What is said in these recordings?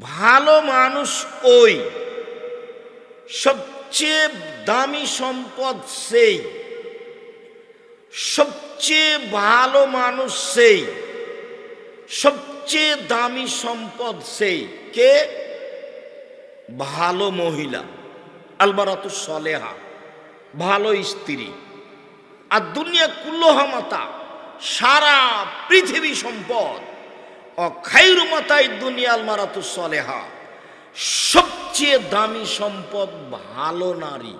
ভালো মানুষ ওই। সবচেয়ে দামি সম্পদ সেই। সবচেয়ে ভালো মানুষ সেই। সবচেয়ে দামি সম্পদ সেই। কে? ভালো মহিলা, আলবারাতু সলেহা, ভালো স্ত্রী। আর দুনিয়া কুল্লোহামাতা সারা পৃথিবী সম্পদ। অখাইরু মাতাই দুনিয়া আলমারাতু সলেহা। সবচেয়ে দামি সম্পদ ভালো নারী।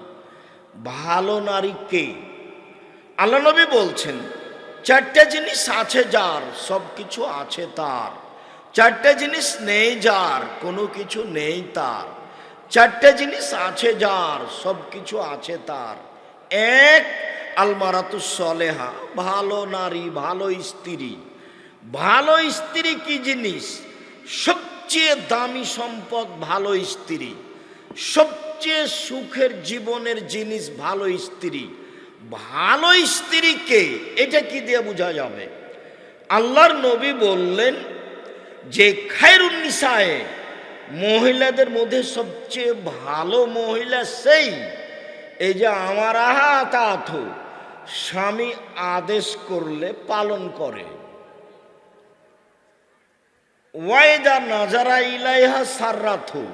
ভালো নারী কে? আল্লাহ নবী বলছেন, চারটা জিনিস আছে যার সব কিছু আছে তার। চারটা জিনিস নেই যার, কোনো কিছু নেই তার। চারটা জিনিস আছে যার সব কিছু আছে তার। এক আলমারাতু সলেহা, ভালো নারী, ভালো স্ত্রী। ভালো স্ত্রী কি জিনিস? সবচেয়ে দামি সম্পদ ভালো স্ত্রী। সবচেয়ে সুখের জীবনের জিনিস ভালো স্ত্রী। ভালো স্ত্রীকে এটা কি দিয়ে বোঝা যাবে? আল্লাহর নবী বললেন যে, খায়রুন নিসায়ে, মহিলাদের মধ্যে সবচেয়ে ভালো মহিলা সেই। এই যে আমার আহা তাথ স্বামী আদেশ করলে পালন করে। ওয়াইদা নাজারা ইলাইহা সাররাথু।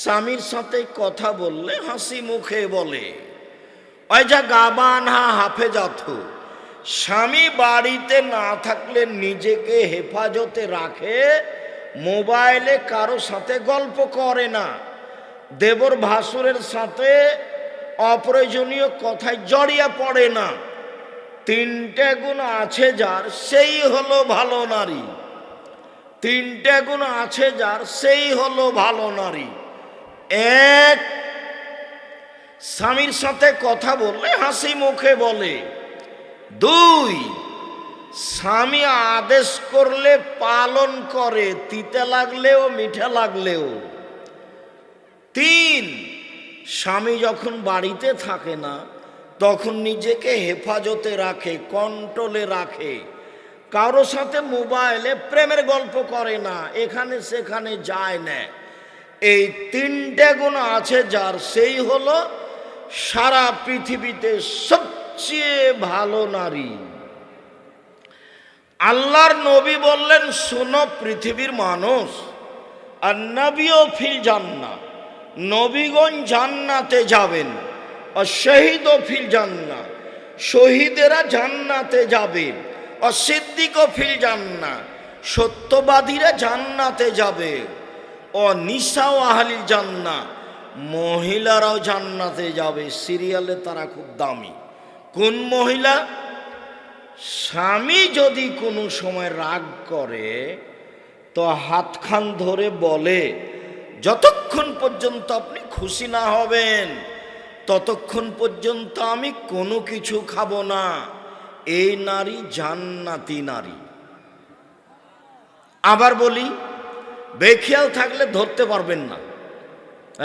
স্বামীর সাথে কথা বললে হাসি মুখে বলে, ওয়াইজা গাবান হা হাফেজাথু। স্বামী বাড়িতে না থাকলে নিজেকে হেফাজতে রাখে, মোবাইলে কারও সাথে গল্প করে না। দেবর ভাসুরের সাথে অপ্রয়োজনীয় কথায় জড়িয়ে পড়ে না। তিনটে গুণ আছে যার, সেই হলো ভালো নারী। তিনটে গুণ আছে যার, সেই হলো ভালো নারী। এক, স্বামীর সাথে কথা বললে হাসি মুখে বলে। দুই, স্বামী আদেশ করলে পালন করে, তিতে লাগলেও, মিঠে লাগলেও। তিন, স্বামী যখন বাড়িতে থাকে না, তখন নিজেকে হেফাজতে রাখে, কন্ট্রোলে রাখে। কারও সাথে মোবাইলে প্রেমের গল্প করে না, এখানে সেখানে যায় না। এই তিনটে গুণ আছে যার, সেই হলো সারা পৃথিবীতে সবচেয়ে ভালো নারী। আল্লাহর নবী বললেন, শোনো পৃথিবীর মানুষ, আর নবীও ফিল জান্না নবীগণ জান্নাতে যাবেন, আর শহীদও ফিল জান্না শহীদেরা জান্নাতে যাবে। আর সিদ্দিকও ফিল জান্না সত্যবাদীরা জান্নাতে যাবে। ও নিশাও আহালিল জান্না মহিলারাও জান্নাতে যাবে। সিরিয়ালে তারা খুব দামি। কোন মহিলা? স্বামী যদি কোনো সময় রাগ করে, তো হাতখান ধরে বলে, যতক্ষণ পর্যন্ত আপনি খুশি না হবেন, ততক্ষণ পর্যন্ত আমি কোনো কিছু খাব না। এই নারী জান্নাতি নারী। আবার বলি, বেখিয়াল থাকলে ধরতে পারবেন না।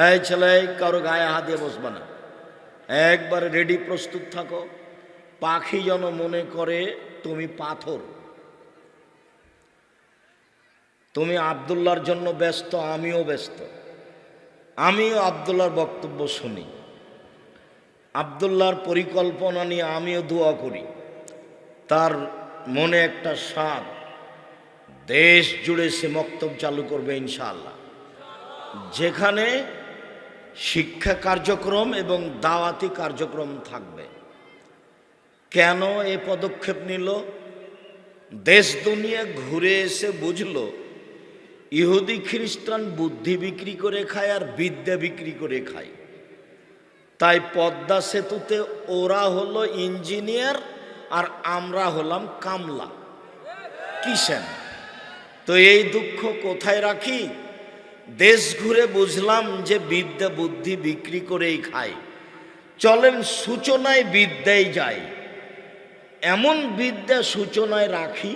এই ছেলে কারও গায়ে হাত দিয়ে বসবে না। একবারে রেডি প্রস্তুত থাকো। পাখি যেন মনে করে, তুমি পাথর। তুমি আবদুল্লার জন্য ব্যস্ত, আমিও ব্যস্ত। আমিও আবদুল্লার বক্তব্য শুনি। আবদুল্লার পরিকল্পনা নিয়ে আমিও দোয়া করি। তার মনে একটা স্বাদ। দেশ জুড়ে সে মক্তব চালু করবে ইনশাআল্লাহ। যেখানে শিক্ষা কার্যক্রম এবং দাওয়াতি কার্যক্রম থাকবে। কেন এ পদক্ষেপ নিল? দেশ দুনিয়া ঘুরে এসে বুঝল, ইহুদি খ্রিস্টান বুদ্ধি বিক্রি করে খায় আর বিদ্যা বিক্রি করে খায়। তাই পদ্মা সেতুতে ওরা হলো ইঞ্জিনিয়ার আর আমরা হলাম কামলা। কিসেন তো এই দুঃখ কোথায় রাখি? দেশ ঘুরে বুঝলাম যে বিদ্যা বুদ্ধি বিক্রি করেই খায় চলেন সূচনায় বিদ্যায় যাই। এমন বিদ্যা সূচনায় রাখি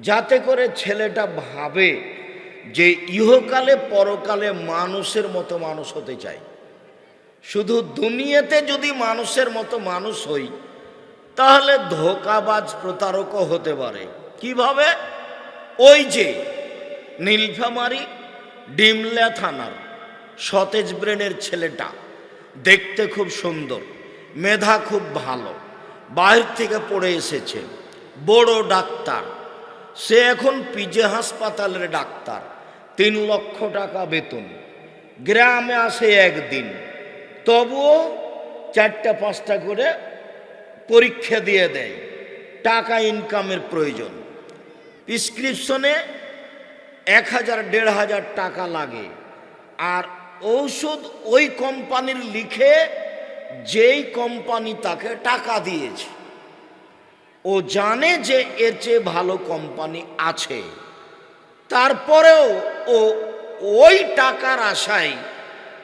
যাতে করে ছেলেটা ভাবে যে ইহকালে পরকালে মানুষের মতো মানুষ হতে চাই। শুধু দুনিয়াতে যদি মানুষের মতো মানুষ হই তাহলে ধোকাবাজ প্রতারকও হতে পারে। কীভাবে? ওই যে নীলফামারি ডিমলা থানার সতেজ ব্রেনের ছেলেটা। দেখতে খুব সুন্দর, মেধা খুব ভালো বাইরে থেকে পড়ে এসেছে, বড় ডাক্তার। সে এখন পিজে হাসপাতালের ডাক্তার, তিন লক্ষ টাকা বেতন। গ্রামে আসে একদিন, তবুও চারটা পাঁচটা করে পরীক্ষা দিয়ে দেয়। টাকা ইনকামের প্রয়োজন। প্রিসক্রিপশনে এক হাজার, দেড় হাজার টাকা লাগে। আর ঔষধ ওই কোম্পানির লিখে যেই কোম্পানি তাকে টাকা দিয়েছে। ও জানে যে এর চেয়ে ভালো কোম্পানি আছে। তারপরেও ও ওই টাকার আশায়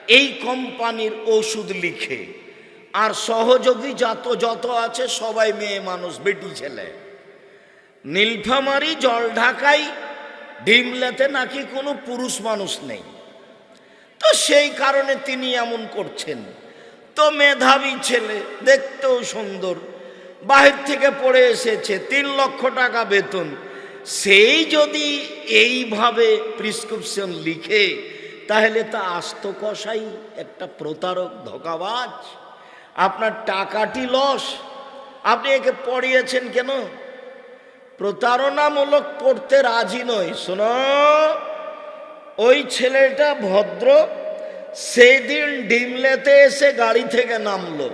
এই কোম্পানির ওষুধ লিখে। আর সহযোগী যত যত আছে, সবাই মেয়ে মানুষ, বেটি ছেলে। নীলফামারি জল ঢাকাই ডিমলাতে নাকি কোনো পুরুষ মানুষ নেই। তো সেই কারণে তিনি এমন করছেন। তো মেধাবী ছেলে, দেখতেও সুন্দর। বাহির থেকে পড়ে এসেছে, তিন লক্ষ টাকা বেতন। সেই যদি এইভাবে প্রিসক্রিপশন লিখে, তাহলে তা আস্ত কষাই একটা প্রতারক, ধোকাবাজ। আপনার টাকাটি লস। আপনি একে পড়িয়েছেন কেন? প্রতারণামূলক পড়তে রাজি নয় শোনো, ওই ছেলেটা ভদ্র সেই দিন ডিমলেতে এসে গাড়ি থেকে নামলো।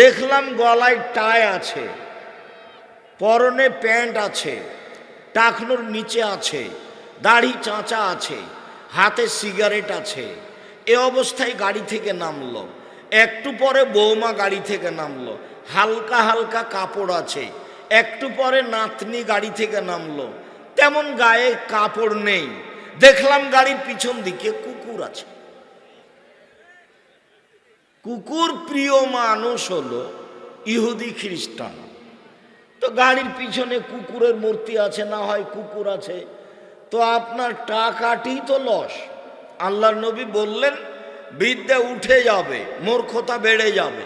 দেখলাম গলায় টাই আছে, পরনে প্যান্ট আছে, টাকনুর নিচে আছে, দাড়ি চাঁচা আছে, হাতে সিগারেট আছে। এ অবস্থায় গাড়ি থেকে নামলো। একটু পরে বৌমা গাড়ি থেকে নামলো। হালকা হালকা কাপড় আছে। একটু পরে নাতনি গাড়ি থেকে নামলো। তেমন গায়ে কাপড় নেই। দেখলাম গাড়ির পিছন দিকে কুকুর আছে। কুকুর প্রিয় মানুষ হলো ইহুদি খ্রিস্টান। তো গাড়ির পিছনে কুকুরের মূর্তি আছে, না হয় কুকুর আছে। তো আপনার টাকাটি তো লস। আল্লাহর নবী বললেন বিদ্যা উঠে যাবে মূর্খতা বেড়ে যাবে।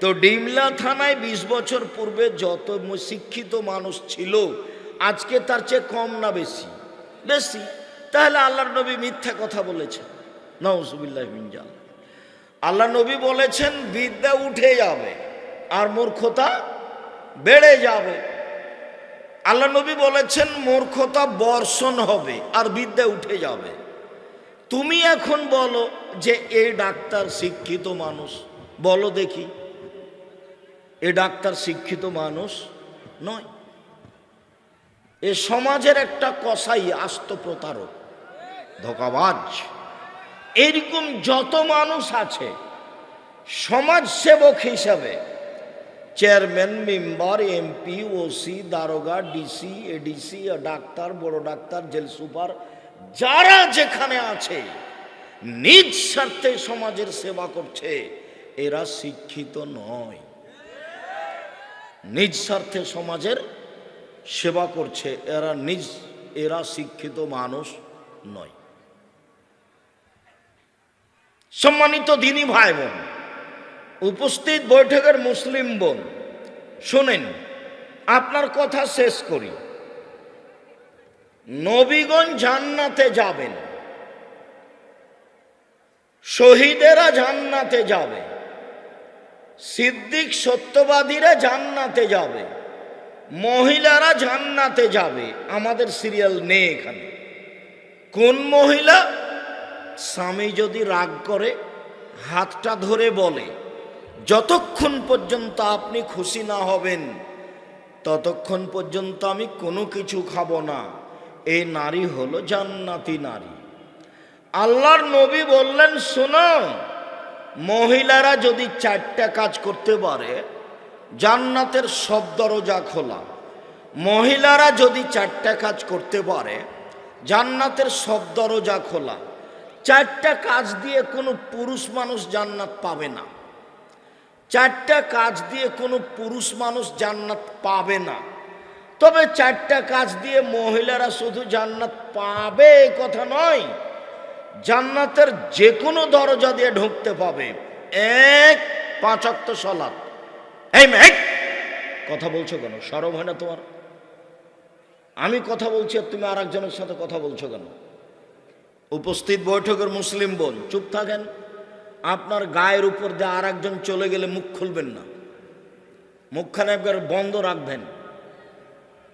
তো ডিমলা থানায় ২০ বছর পূর্বে যত শিক্ষিত মানুষ ছিল, আজকে তার চেয়ে কম না বেশি। বেশি। তাহলে আল্লাহর নবী মিথ্যা কথা বলেছেন। নওজুবিল্লাহ মিনজাল আল্লাহ নবী বলেছেন বিদ্যা উঠে যাবে, আর মূর্খতা বেড়ে যাবে। আল্লাহ নবী বলেছেন, মূর্খতা বর্ষণ হবে, আর বিদ্যা উঠে যাবে। তুমি এখন বলো যে এই ডাক্তার শিক্ষিত মানুষ। বলো দেখি। এ ডাক্তার শিক্ষিত মানুষ নয়। এ সমাজের একটা কসাই আস্ত প্রতারক, ধোকাবাজ। এরকম যত মানুষ আছে, সমাজ সেবক হিসাবে, চেয়ারম্যান, মেম্বার, এমপি, ওসি, দারোগা, ডিসি, এডিসি, ডাক্তার, বড় ডাক্তার, জেল সুপার যারা যেখানে আছে, নিজ স্বার্থে সমাজের সেবা করছে, এরা শিক্ষিত নয়। নিজ স্বার্থে সমাজের সেবা করছে, এরা নিজ, এরা শিক্ষিত মানুষ নয়। সম্মানিত দিনী ভাই বোন উপস্থিত বৈঠকের মুসলিম বোন, শোনেন, আপনার কথা শেষ করি। নবীগণ জান্নাতে যাবেন। শহীদেরা জান্নাতে যাবে। সিদ্দিক সত্যবাদীরা জান্নাতে যাবে। মহিলারা জান্নাতে যাবে। আমাদের সিরিয়াল নেই এখানে। কোন মহিলা? স্বামী যদি রাগ করে, হাতটা ধরে বলে, যতক্ষণ পর্যন্ত আপনি খুশি না হবেন, ততক্ষণ পর্যন্ত আমি কোনো কিছু খাব না। এই নারী হলো জান্নাতি নারী। আল্লাহর নবী বললেন, শোনো, মহিলারা যদি চারটা কাজ করতে পারে, জান্নাতের সব দরজা খোলা। মহিলারা যদি চারটা কাজ করতে পারে, জান্নাতের সব দরজা খোলা। চারটা কাজ দিয়ে কোনো পুরুষ মানুষ জান্নাত পাবে না। চারটা কাজ দিয়ে কোনো পুরুষ মানুষ জান্নাত পাবে না। তবে চারটা কাজ দিয়ে মহিলারা শুধু জান্নাত পাবে কথা নয়, জান্নাতের যে কোনো দরজা দিয়ে ঢুকতে পাবে। এক পাঁচাত্ত সলাৎ এই কথা বলছো কেন? সরব হয় না তোমার? আমি কথা বলছি আর তুমি আর একজনের সাথে কথা বলছো কেন? উপস্থিত বৈঠকের মুসলিম বোন, চুপ থাকেন। আপনার গায়ের উপর দিয়ে আর একজন চলে গেলে মুখ খুলবেন না। মুখখানে একবার বন্ধ রাখবেন।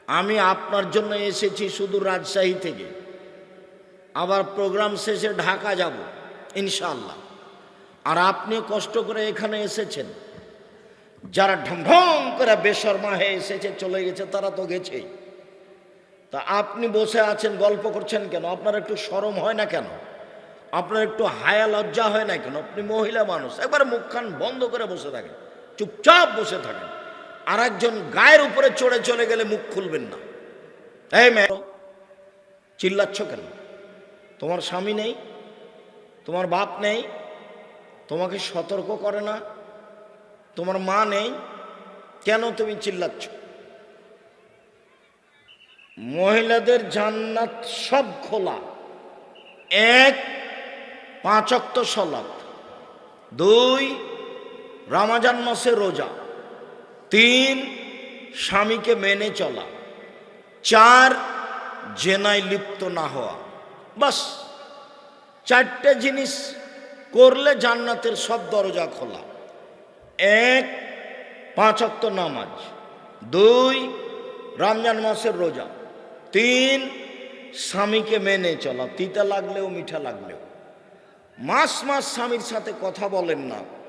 আমি আপনার জন্য এসেছি শুধু রাজশাহী থেকে। আবার প্রোগ্রাম শেষে ঢাকা যাব ইনশাল্লাহ আর আপনি কষ্ট করে এখানে এসেছেন। যারা ঢং করে বেশর্মা হয়ে এসেছে, চলে গেছে, তারা তো গেছেই। তা আপনি বসে আছেন, গল্প করছেন কেন? আপনার একটু সরম হয় না কেন? আপনার একটু হায়া লজ্জা হয় না কেন? আপনি মহিলা মানুষ, একবার মুখখান বন্ধ করে বসে থাকেন, চুপচাপ বসে থাকেন। আর একজন গায়ের উপরে চড়ে চলে গেলে মুখ খুলবেন না। এই মেয়ে, চিল্লাচ্ছ কেন? তোমার স্বামী নেই, তোমার বাপ নেই, তোমাকে সতর্ক করে না, তোমার মা নেই, কেন তুমি চিল্লাচ্ছ? মহিলাদের জান্নাত সব খোলা। এক পাঁচক্ত সলাপ দুই, রামাজান মাসে রোজা। তিন, স্বামীকে মেনে চলা। চার, জেনায় লিপ্ত না হওয়া। বাস, চারটে জিনিস করলে জান্নাতের সব দরজা খোলা। এক, পাঁচ অক্ত নামাজ। দুই, রমজান মাসের রোজা। তিন, স্বামীকে মেনে চলা। তিতা লাগলেও, মিঠা লাগলেও। মাস মাস স্বামীর সাথে কথা বলেন না।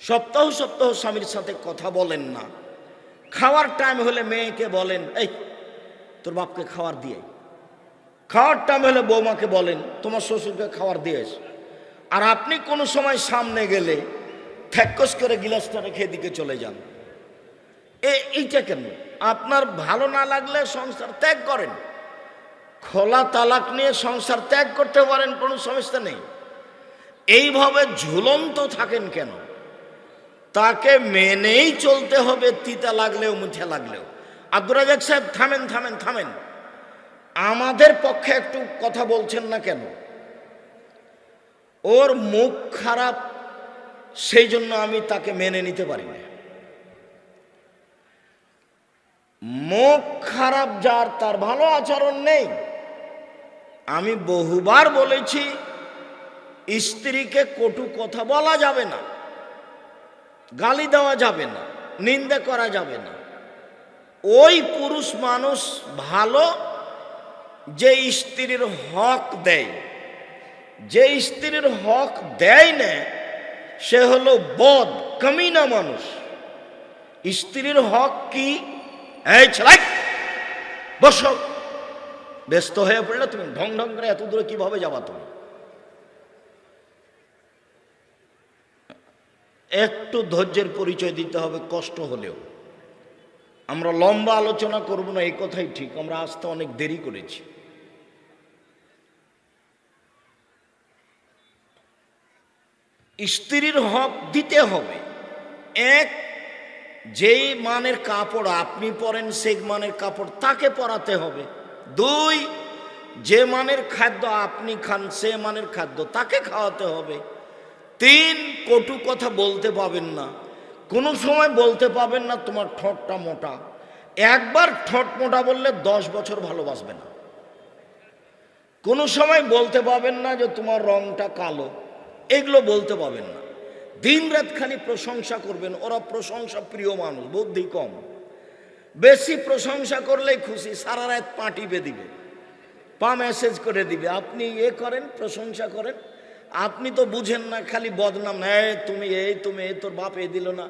সপ্তাহ সপ্তাহ স্বামীর সাথে কথা বলেন না। খাওয়ার টাইম হলে মেয়েকে বলেন, এই, তোর বাপকে খাওয়ার দিয়ে খাওয়ার টাইম হলে বৌমাকে বলেন, তোমার শ্বশুরকে খাওয়ার দিয়ে আর আপনি কোনো সময় সামনে গেলে থ্যাকস করে গিলাসটা রেখে এদিকে চলে যান। এইটা কেন? আপনার ভালো না লাগলে সংসার ত্যাগ করেন। খোলা তালাক নিয়ে সংসার ত্যাগ করতে পারেন, কোনো সমস্যা নেই। এইভাবে ঝুলন্ত থাকেন কেন? তাকে মেনেই চলতে হবে, তিতা লাগলেও, মুঠে লাগলেও। আব্দুর রাজাক সাহেব, থামেন থামেন থামেন। আমাদের পক্ষে একটু কথা বলছেন না কেন? ওর মুখ খারাপ, সেই জন্য আমি তাকে মেনে নিতে পারি না। মুখ খারাপ যার, তার ভালো আচরণ নেই। আমি বহুবার বলেছি, স্ত্রীকে কটু কথা বলা যাবে না। গালি দেওয়া যাবে না, নিন্দে করা যাবে না। ওই পুরুষ মানুষ ভালো, যে স্ত্রীর হক দেয়। যে স্ত্রীর হক দেয় না, সে হলো বদ, কমিনা মানুষ। স্ত্রীর হক কি? বসো। ব্যস্ত হয়ে পড়লে তুমি ঢং ঢং করে এত দূরে কীভাবে যাবা তুমি? একটু ধৈর্যের পরিচয় দিতে হবে, কষ্ট হলেও। আমরা লম্বা আলোচনা করব না, এই কথাই ঠিক। আমরা আসতে অনেক দেরি করেছি। স্ত্রীর হক দিতে হবে। এক, যেই মানের কাপড় আপনি পরেন, সেই মানের কাপড় তাকে পরাতে হবে। দুই, যে মানের খাদ্য আপনি খান, সে মানের খাদ্য তাকে খাওয়াতে হবে। তিন কটু কথা বলতে পাবেন না। কোনো সময় বলতে পাবেন না তোমার ঠোঁটটা মোটা। একবার ঠোঁট মোটা বললে দশ বছর ভালোবাসবে না। কোনো সময় বলতে পাবেন না যে তোমার রংটা কালো। এগুলো বলতে পাবেন না। দিন রাত খালি প্রশংসা করবেন। ওরা প্রশংসা প্রিয় মানুষ, বুদ্ধি কম। বেশি প্রশংসা করলেই খুশি, সারা রাত পা টিপে দিবে। পা মেসেজ করে দিবে। আপনি এ করেন, প্রশংসা করেন। আপনি তো বুঝেন না, খালি বদনাম। এই তুমি এই তুমি, এই তোর বাপ এ দিল না।